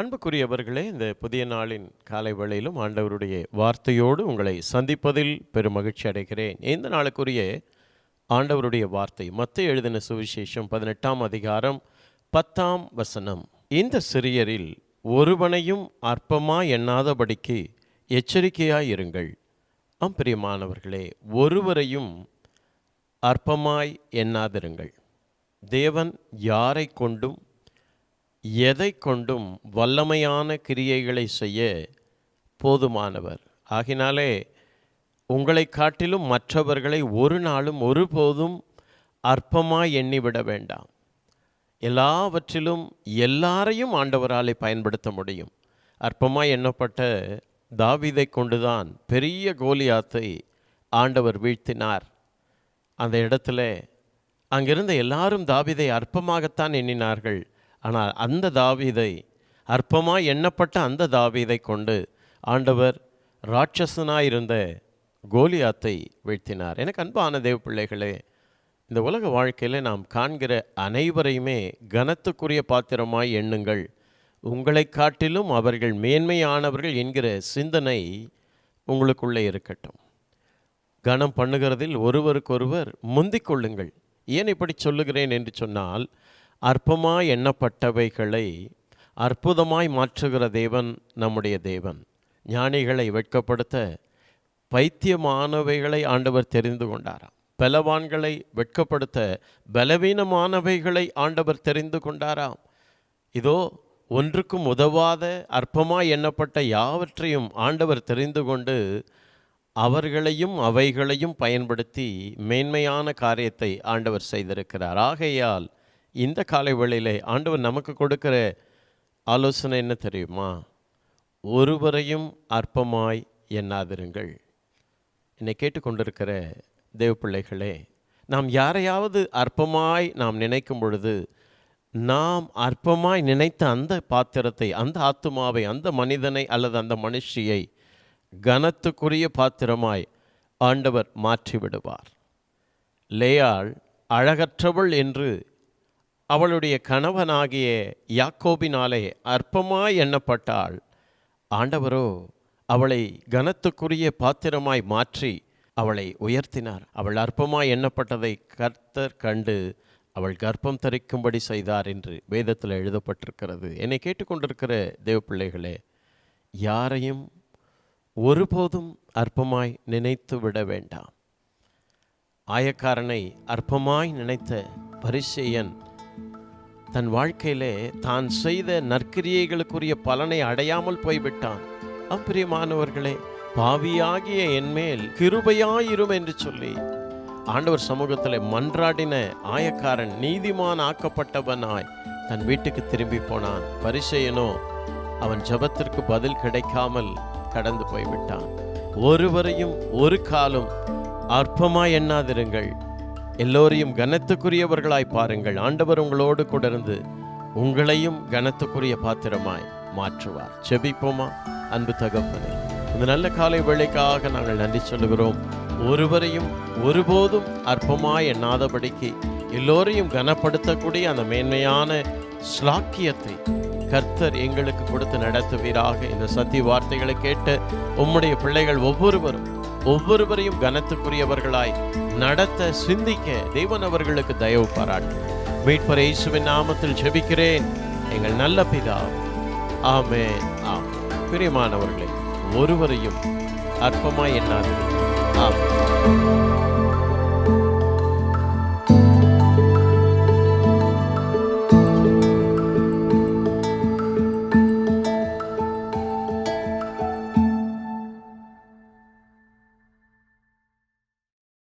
அன்புக்குரியவர்களே இந்த புதிய நாளின் காலை வேளையிலும் ஆண்டவருடைய வார்த்தையோடு உங்களை சந்திப்பதில் பெரும் மகிழ்ச்சி அடைகிறேன். இந்த நாளுக்குரிய ஆண்டவருடைய வார்த்தை மத்த எழுதின சுவிசேஷம் பதினெட்டாம் அதிகாரம் பத்தாம் வசனம். இந்த சிறியரில் ஒருவனையும் அற்பமா எண்ணாதபடிக்கு எச்சரிக்கையாய் இருங்கள். ஆம் பிரியமானவர்களே ஒருவரையும் அற்பமாய் எண்ணாதிருங்கள். தேவன் யாரை கொண்டும் எதை கொண்டும் வல்லமையான கிரியைகளை செய்ய போதுமானவர்? ஆகினாலே உங்களை காட்டிலும் மற்றவர்களை ஒரு நாளும் ஒருபோதும் அற்பமாய் எண்ணிவிட வேண்டாம். எல்லாவற்றிலும் எல்லாரையும் ஆண்டவராலே பயன்படுத்த முடியும். அற்பமாய் எண்ணப்பட்ட தாவிதை கொண்டுதான் பெரிய கோலியாத்தை ஆண்டவர் வீழ்த்தினார். அந்த இடத்துல அங்கிருந்த எல்லாரும் தாவிதை அற்பமாகத்தான் எண்ணினார்கள். ஆனால் அந்த தாவீதை அற்பமாய் எண்ணப்பட்ட அந்த தாவீதை கொண்டு ஆண்டவர் ராட்சசனாயிருந்த கோலியாத்தை வீழ்த்தினார். எனக்கு அன்பான தேவ பிள்ளைகளே இந்த உலக வாழ்க்கையில் நாம் காண்கிற அனைவரையுமே கனத்துக்குரிய பாத்திரமாய் எண்ணுங்கள். உங்களை காட்டிலும் அவர்கள் மேன்மையானவர்கள் என்கிற சிந்தனை உங்களுக்குள்ளே இருக்கட்டும். கனம் பண்ணுகிறதில் ஒருவருக்கொருவர் முந்திக் கொள்ளுங்கள். ஏன் இப்படி சொல்லுகிறேன் என்று சொன்னால் அற்பமாய் எண்ணப்பட்டவைகளை அற்புதமாய் மாற்றுகிற தேவன் நம்முடைய தேவன். ஞானிகளை வெட்கப்படுத்த பைத்தியமானவைகளை ஆண்டவர் தெரிந்து கொண்டாராம். பலவான்களை வெட்கப்படுத்த பலவீனமானவைகளை ஆண்டவர் தெரிந்து கொண்டாராம். இதோ ஒன்றுக்கும் உதவாத அற்பமாய் எண்ணப்பட்ட யாவற்றையும் ஆண்டவர் தெரிந்து கொண்டு அவர்களையும் அவைகளையும் பயன்படுத்தி மேன்மையான காரியத்தை ஆண்டவர் செய்திருக்கிறார். ஆகையால் இந்த காலை வேளையிலே ஆண்டவர் நமக்கு கொடுக்கிற ஆலோசனை என்ன தெரியுமா? ஒருவரையும் அற்பமாய் எண்ணாதிருங்கள். என்னை கேட்டுக்கொண்டிருக்கிற தேவ பிள்ளைகளே நாம் யாரையாவது அற்பமாய் நாம் நினைக்கும் பொழுது நாம் அற்பமாய் நினைத்த அந்த பாத்திரத்தை அந்த ஆத்துமாவை அந்த மனிதனை அல்லது அந்த மனுஷியை கனத்துக்குரிய பாத்திரமாய் ஆண்டவர் மாற்றிவிடுவார். லேயாள் அழகற்றவள் என்று அவளுடைய கணவனாகிய யாக்கோபினாலே அற்பமாய் எண்ணப்பட்டாள். ஆண்டவரோ அவளை கனத்துக்குரிய பாத்திரமாய் மாற்றி அவளை உயர்த்தினார். அவள் அற்பமாய் எண்ணப்பட்டதை கர்த்தர் கண்டு அவள் கர்ப்பம் தரிக்கும்படி செய்தார் என்று வேதத்தில் எழுதப்பட்டிருக்கிறது. என்னை கேட்டுக்கொண்டிருக்கிற தேவ பிள்ளைகளே யாரையும் ஒருபோதும் அற்பமாய் நினைத்து விட வேண்டாம். ஆயக்காரனை அற்பமாய் நினைத்த பரிசெயன் தன் வாழ்க்கையிலே தான் செய்த நற்கிரியைகளுக்குரிய பலனை அடையாமல் போய்விட்டான். அப்பிரியமானவர்களே பாவியாகிய என்மேல் கிருபையாயிரும் என்று சொல்லி ஆண்டவர் சமூகத்தில் மன்றாடின ஆயக்காரன் நீதிமான் ஆக்கப்பட்டவனாய் தன் வீட்டுக்கு திரும்பி போனான். பரிசெயனோ அவன் ஜபத்திற்கு பதில் கிடைக்காமல் கடந்து போய்விட்டான். ஒருவரையும் ஒரு காலம் அற்பமாய் எண்ணாதிருங்கள். எல்லோரையும் கனத்துக்குரியவர்களாய் பாருங்கள். ஆண்டவர் உங்களோடு கூட இருந்து உங்களையும் கனத்துக்குரிய பாத்திரமாய் மாற்றுவார். செபிப்போமா? அன்பு தகப்பனே இந்த நல்ல காலை வேலைக்காக நாங்கள் நன்றி சொல்லுகிறோம். ஒருவரையும் ஒருபோதும் அற்பமாய் எண்ணாதபடிக்கு எல்லோரையும் கனப்படுத்தக்கூடிய அந்த மேன்மையான ஸ்லாக்கியத்தை கர்த்தர் எங்களுக்கு கொடுத்து நடத்துவீராக. இந்த சத்திய வார்த்தைகளை கேட்டு உம்முடைய பிள்ளைகள் ஒவ்வொருவரும் ஒவ்வொருவரையும் கனத்துக்குரியவர்களாய் நடத்த சிந்திக்க தேவன் அவர்களுக்கு தயவு பாராட்டும் மீட்பர் இயேசுவின் நாமத்தில் ஜெபிக்கிறேன். எங்கள் நல்ல பிதா ஆமே ஆம் பிரியமானவர்களே ஒருவரையும் அற்பமாய் எண்ணாது ஆம்